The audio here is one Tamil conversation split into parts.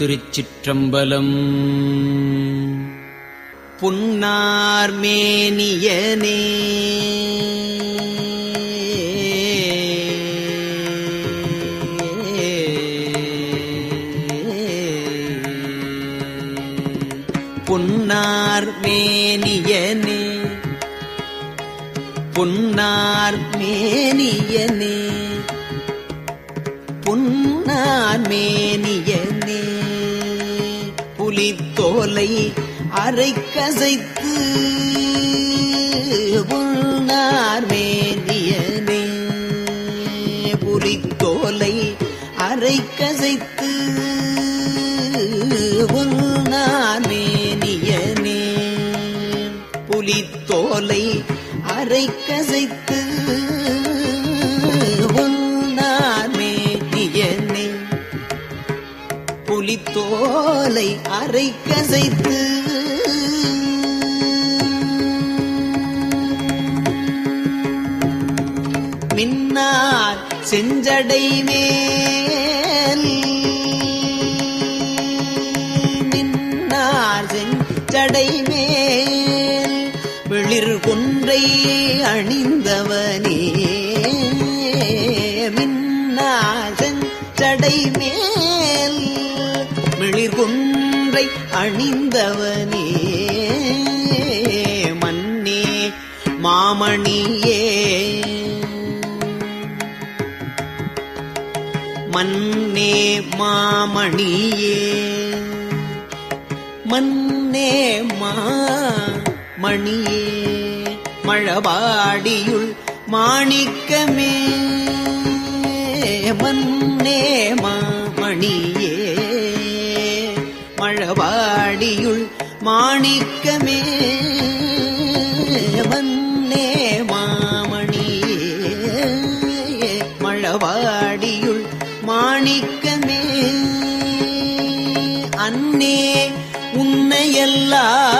திருச்சிற்றம்பலம். புன்னார்மேனியனே புன்னார்மேனியனே புன்னார் புலித்தோலை அரை கசைத்து புன்னார் மேனியனே புலித்தோலை அரை கசைத்து புன்னார் மேனியனே புலித்தோலை அரை கசைத்து புலித்தோலை அரை கசைத்து. மின்னார் செஞ்சடை மேல். மின்னார் செஞ்சடை மேல். வெளிர் கொன்றை அணிந்தவனே அணிந்தவனே. மன்னே மாமணியே. மன்னே மாமணியே. மன்னே மாமணியே. மழபாடியுள் மாணிக்கமே. மன்னே மாமணியே. மழபாடியுள் மாணிக்கமே. வன்னே மாமணியே மழவாடியுள் மாணிக்கமே. அன்னே உன்னையெல்லாம்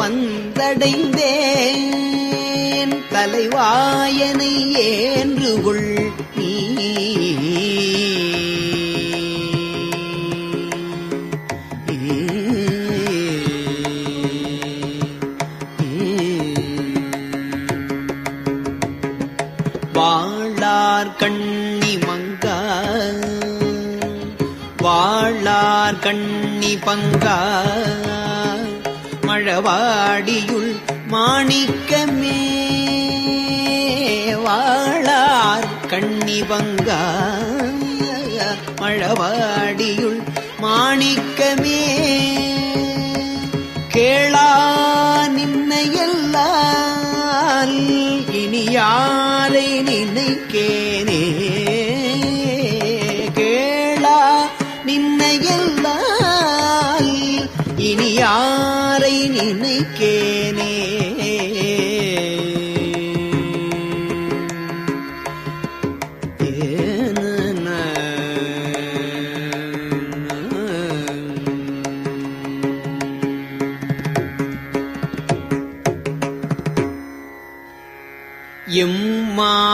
அடைந்தேன் தலைவாயனை ஏன்றுகொள் நீ? வாழார் கண்ணி மங்கா வாழார் கண்ணி பங்கா மழவாடியுள் மாணிக்கமே வாழார் கண்ணிவங்கா மழவாடியுள் மாணிக்கமே. கேளா நின்னையல்லால் இனி யாரை நினை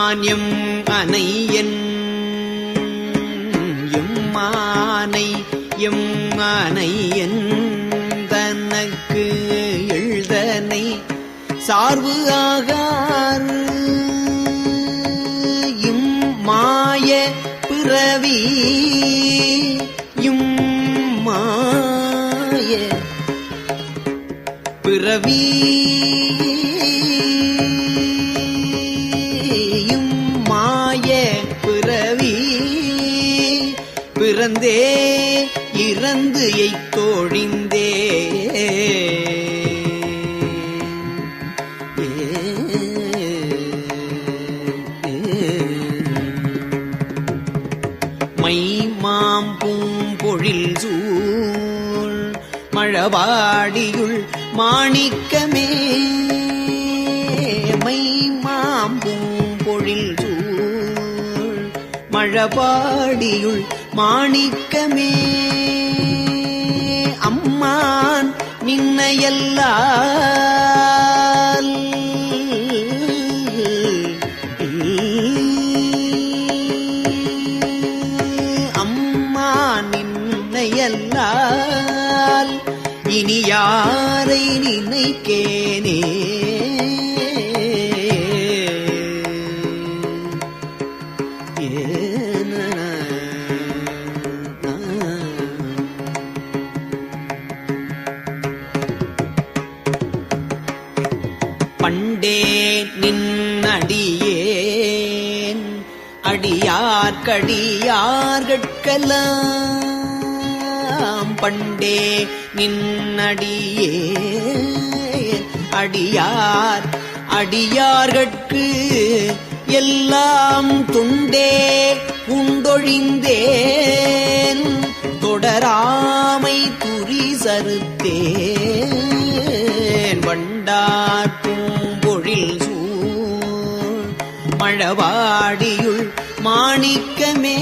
எம்மான்யம் அணையன். எம்மானை எம்மானையன் தனக்கு எழுதனை. சார்பு ஆகார் இம் மாய பிறவி. இறந்தே இறந்து எய்தோழிந்தே. மை மாம் பூம்பொழில் சூழ் மழவாடியுள் மாணிக்கமே. மை மாம் பூம்பொழில் சூழ் மழபாடியுள் மாணிக்கமே. அம்மான் நின்னையல்லால். அம்மா நின்னையல்லால். இனி யாரை நினைக்கே? கேட்கலாம். பண்டே நின்னடியே அடியார் அடியார்கட்கு எல்லாம் துண்டே. உண்டொழிந்தேன் தொடராமை துரி சருத்தேன் வண்டார் பூம்பொழில் சூழ் மழவாடியுள் மாணிக்கமே.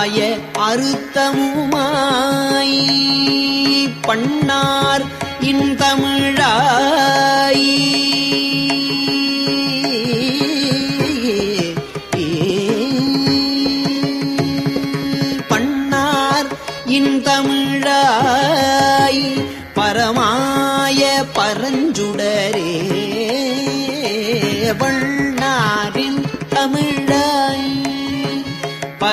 ஆய அறுத்தமுமாய் பண்ணார் இன்தமிழாய் பண்ணார் இன்தமிழாய் பரமாய பரஞ்சுடரே வள்ள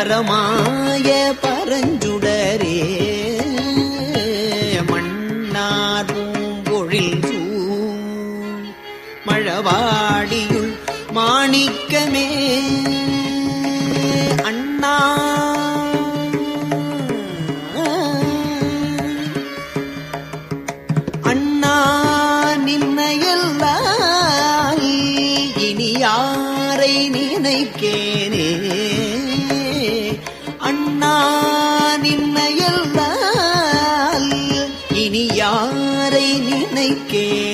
பரமாய பரஞ்சுடரே மன்னார் பூம்பொழில் மழவாடியுள் மாணிக்கமே அண்ணா. அண்ணா நின்னையல்லால் இனி யாரை நினைக்கே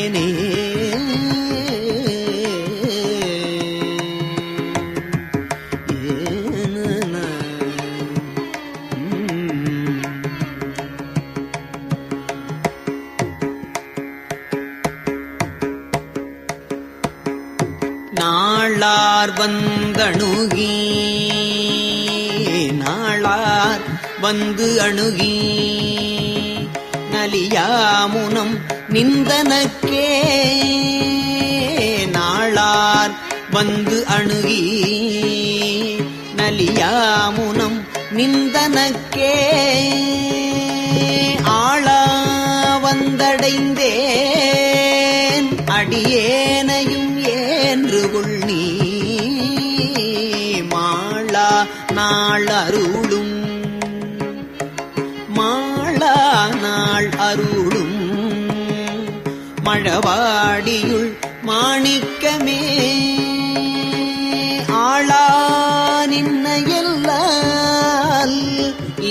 நினைக்கேனே நாளார் வந்தணுகி நாளார் வந்து அணுகி நலியாமுனம் நிந்தனக்கே நாளார் வந்து அணுகி நலியாமுனம் நிந்தனக்கே ஆளா வந்தடைந்தேன் அடியேனையும் ஏன்று கொள் நீ மாளா நாள் அருளும் மாளா நாள் அருளும் ஆழவாடியுள் மாணிக்கமே. ஆளா நின்ன எல்லால்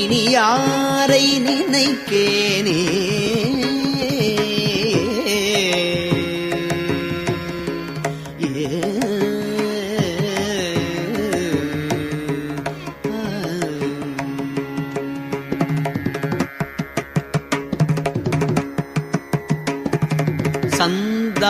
இனி யாரை நினைக்கேனே.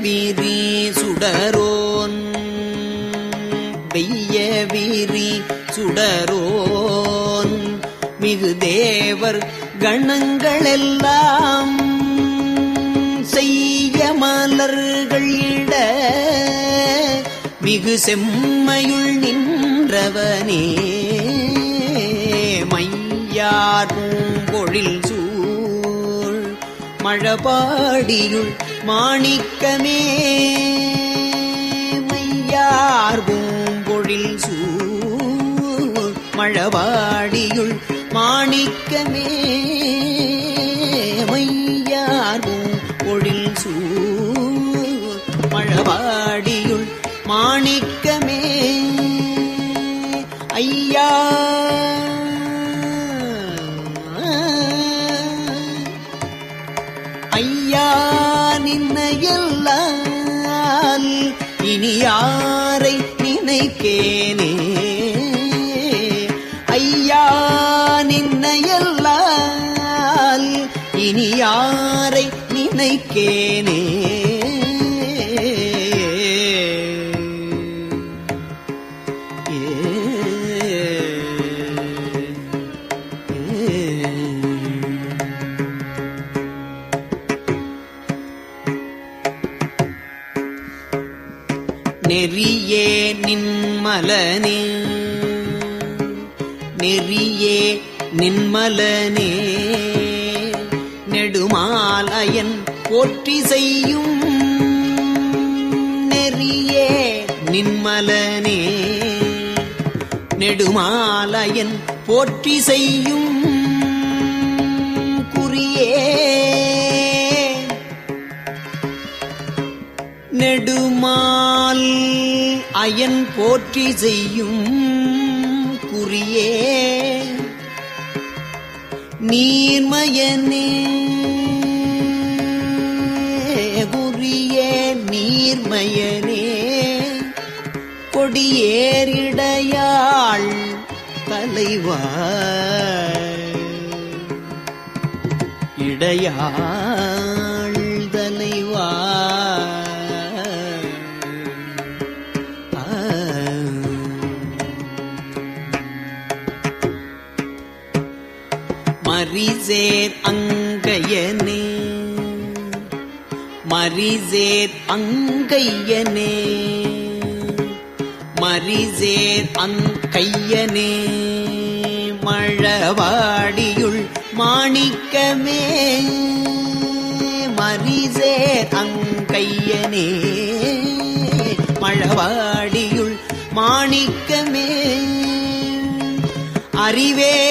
விரி சுடரோன். வெய்ய விரி சுடரோன். மிகு தேவர் கணங்களெல்லாம் செய்ய மலர்கள் இட மிகு செம்மையுள் நின்றவனே. மையார் பூம்பொழில் சூழ் மழபாடியுள் மாணிக்கமே. மையார் பூம்பொழில் சூழ் மழவாடியுள் மாணிக்கமே. மையார் பூம்பொழில் சூழ் மழவாடியுள் மாணிக்கமே. நினைக்கேனே நெறியே நின்மலனே நெறியே நின்மலனே நெடுமாலயன் போற்றி செய்யும் நெறியே நின்மலனே. நெடுமாலயன் போற்றி செய்யும் குறியே. நெடுமால் அயன் போற்றி செய்யும் குறியே. நீர்மயனே நீர்மயனே கொடியேறிடையாள் தலைவா இடையாள் தலைவா மரிசேர் அங்கையனே மரிசேர் அங்கையனே மரிசேர் அங்கையனே மழவாடியுள் மாணிக்கமே. மரிசேர் அங்கையனே மழவாடியுள் மாணிக்கமே. அறிவே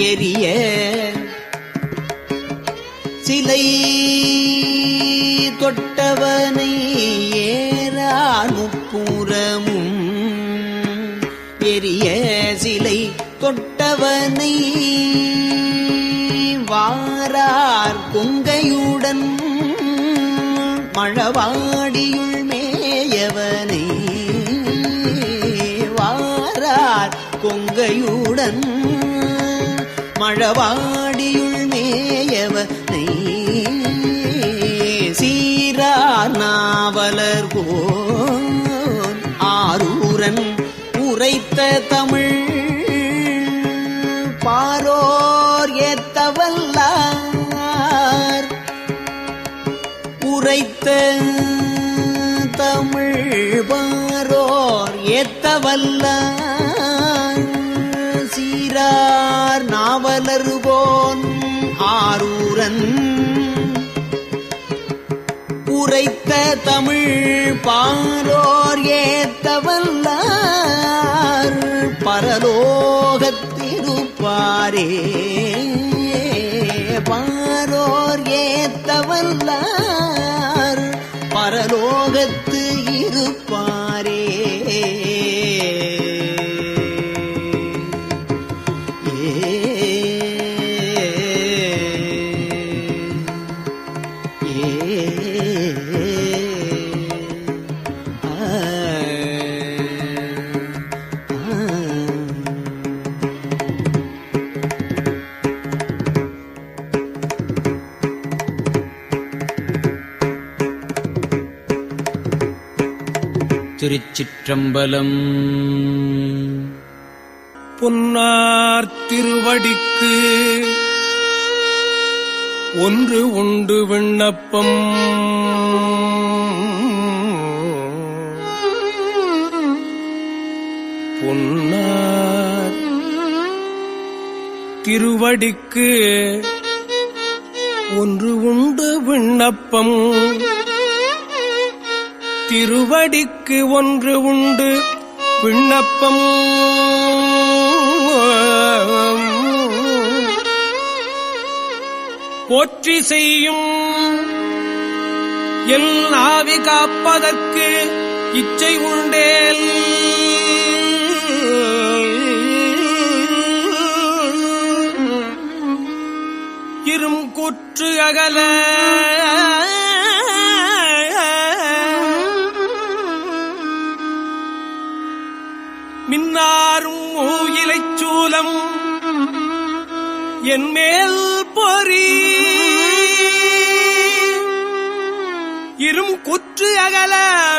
எரிய சிலை தொட்டவனை ஏறார் முப்புறமும் எரிய சிலை தொட்டவனை வாரார் கொங்கையுடன் மழவாடியுள் மேயவனை வாரார் கொங்கையுடன் மழவாடியுள் மேயவனை சீரார் நாவலர் கோன் ஆரூரன் உரைத்த தமிழ் பாரோர் ஏத்தவல்லார் உரைத்த தமிழ் பாரோர் ஏத்தவல்லார். ஆரூரன் உரைத்த தமிழ் பாரோர் ஏத்தவல்லார் பரலோகத்திருப்பாரே பாரோர் ஏத்தவல்லார் பரலோகத்து இருப்பார். திருச்சிற்றம்பலம் பொன்னார் திருவடிக்கு ஒன்று உண்டு விண்ணப்பம். பொன்னார் திருவடிக்கு ஒன்று உண்டு விண்ணப்பம். திருவடிக்கு ஒன்று உண்டு. விண்ணப்பம். போற்றி செய்யும் எல் ஆவி காப்பதற்கு இச்சை உண்டேல். இரும் குற்று அகல. மின்னாரும் மூயிலைச் சூலம் என்மேல் பொறி. இரும் குற்று அகல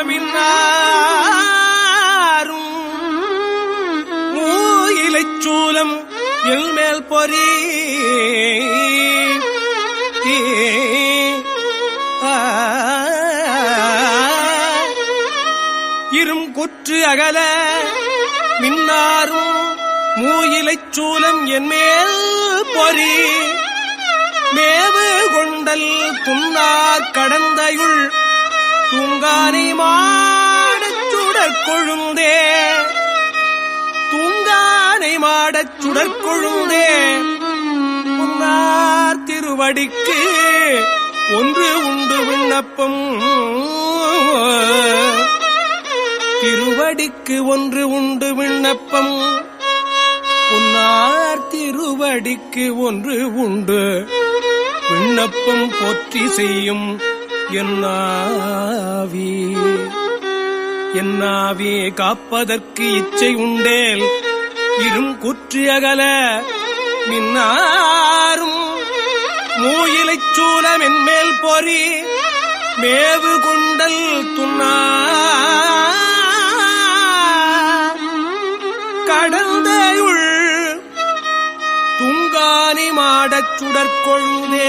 மின்னாரும் மூயிலைச் சூலம் என்மேல் பொறி. இரும் குற்று அகல மூயிலைச் சூலம் என்மேல் பொறி. மேவு கொண்டல் துண்ணா கடந்தையுள் தூங்கானை மாடச் சுடற்கொழுந்தே தூங்கானை மாடச் சுடற்கொழுந்தே புன்னார் திருவடிக்கு ஒன்று உண்டு விண்ணப்பம். திருவடிக்கு ஒன்று உண்டு விண்ணப்பம். புன்னார் திருவடிக்கு ஒன்று உண்டு. விண்ணப்பம் போற்றி செய்யும் என்னாவி என்னாவே காப்பதற்கு இச்சை உண்டேல் இரும் குற்றி அகல மின்னாரும். மூயிலைச் சூலம் என்மேல் பொறி மேவு கொண்டல் துண்ணா கடந்த கடந்தையுள் துங்கானி மாடச் சுடற்கொழுதே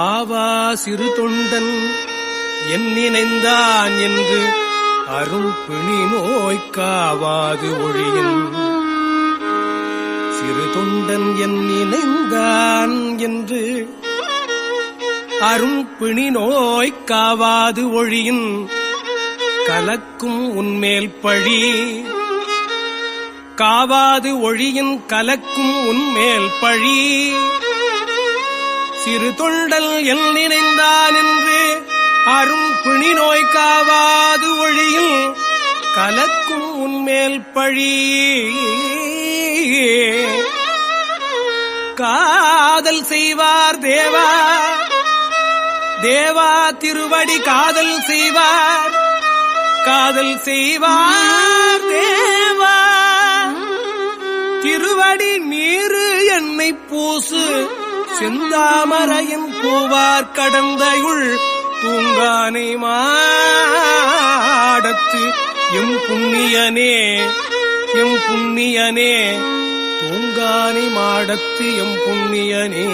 ஆவா சிறு தொண்டன் என் நினைந்தான் என்று அருள் பிணி நோய்க்காவாது ஒழியின். சிறு தொண்டன் என் நினைந்தான் என்று அரும் பிணி நோய்க்காவாது ஒழியின். கலக்கும் உன்மேல் பழி காவாது ஒழியின் கலக்கும் உன்மேல் பழி. சிறு தொண்டல் எல் நினைந்தான் என்று அரும் பிணி நோய் காவாது ஒழியில் கலக்கும் உன்மேல் பழி. காதல் செய்வார் தேவா. தேவா திருவடி காதல் செய்வார். காதல் செய்வார் தேவா. திருவடி நீரு என்னை பூசு. செந்தாமரையின் பூவார் கடந்தையுள் பூங்கானை மாடத்து. எம் புண்ணியனே எம் புண்ணியனே பூங்கானை மாடத்து எம் புண்ணியனே.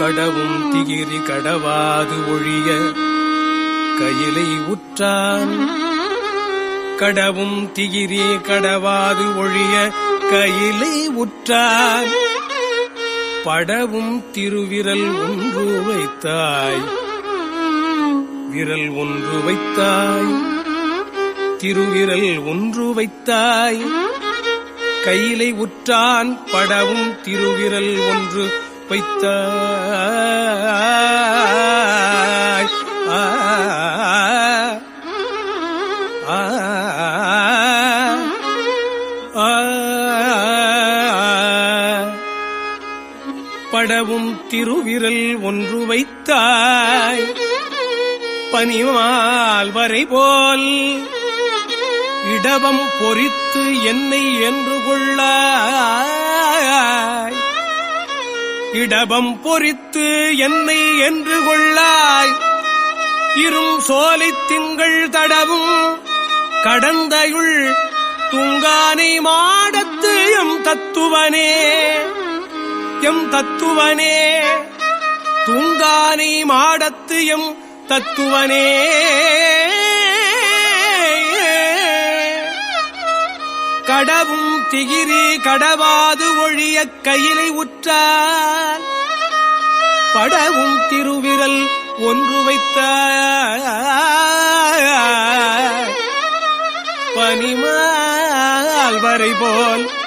கடவும் திகிரி கடவாது ஒழிய கையிலை உற்றான் கடவும் திகிரி கடவாது ஒழிய கையிலை உற்றார். படவும் திருவிரல் ஒன்று வைத்தாய். விரல் ஒன்று வைத்தாய். திருவிரல் ஒன்று வைத்தாய். கையிலை உற்றான் படவும் திருவிரல் ஒன்று வைத்தாய். ஆ, திருவிரல் ஒன்று வைத்தாய். பனிமால் வரை போல் இடவம் பொறித்து என்னை என்று கொள்ளாய். இடபம் பொறித்து என்னை என்று கொள்ளாய். இரும் சோலை திங்கள் தடவும் கடந்தையுள் துங்கானை மாடத்து எம் தத்துவனே. எம் தத்துவனே. துங்கானை மாடத்து எம் தத்துவனே. கடவும் திகிரி கடவாது ஒழிய கையிலை உற்றார் படவும் திருவிரல் ஒன்று வைத்த. பனிமால் வரை போல்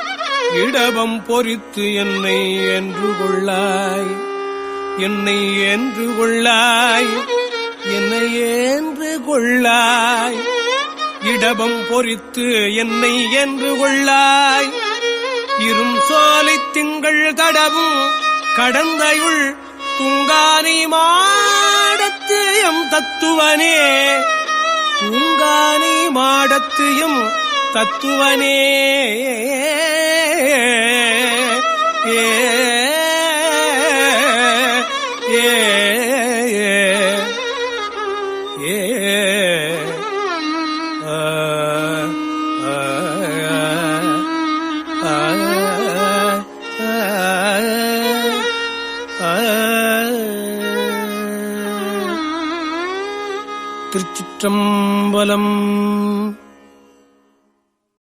இடவம் பொறித்து என்னை என்று கொள்ளாய். என்னை என்று கொள்ளாய். என்னை என்று கொள்ளாய். இடவம் பொறித்து என்னை என்று கொள்ளாய். இரும் சோலை திங்கள் தடவும் கடந்தையுள் துங்கானை மாடத்து எம் தத்துவனே. துங்கானை மாடத்து எம் தத்துவனே ஏ ஏ ஏ ஆ ஆ ஆ ஆ திருச்சிற்றம்பலம்